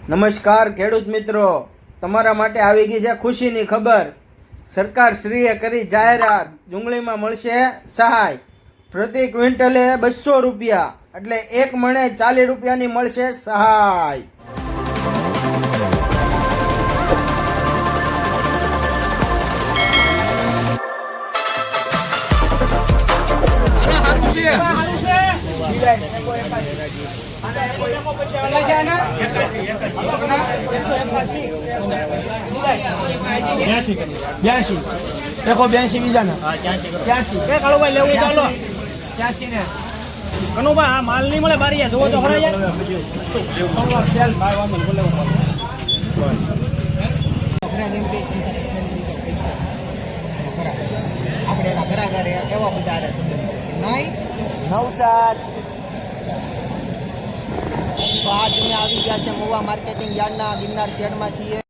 નમસ્કાર ખેડૂત મિત્રો તમારા માટે આવી ગઈ છે ખુશીની ખબર સરકાર શ્રીએ કરી જાહેરાત ડુંગળીમાં મળશે સહાય પ્રતિ ક્વિન્ટલે બસો રૂપિયા એટલે એક મણે ચાલીસ રૂપિયાની મળશે સહાય બ્યાસી બ્યાસી બીજા લેવું ચાલો ત્યાંસી ને કનુભાઈ આ માલ નહીં મળે બારી જોવો તો ખરા આપણે એના ઘરા ઘરે એવા બધા સંબંધ નવસાદ તો આજ અમે આવી ગયા છે મોવા માર્કેટિંગ યાર્ડના ગિરનાર શેડમાં છીએ.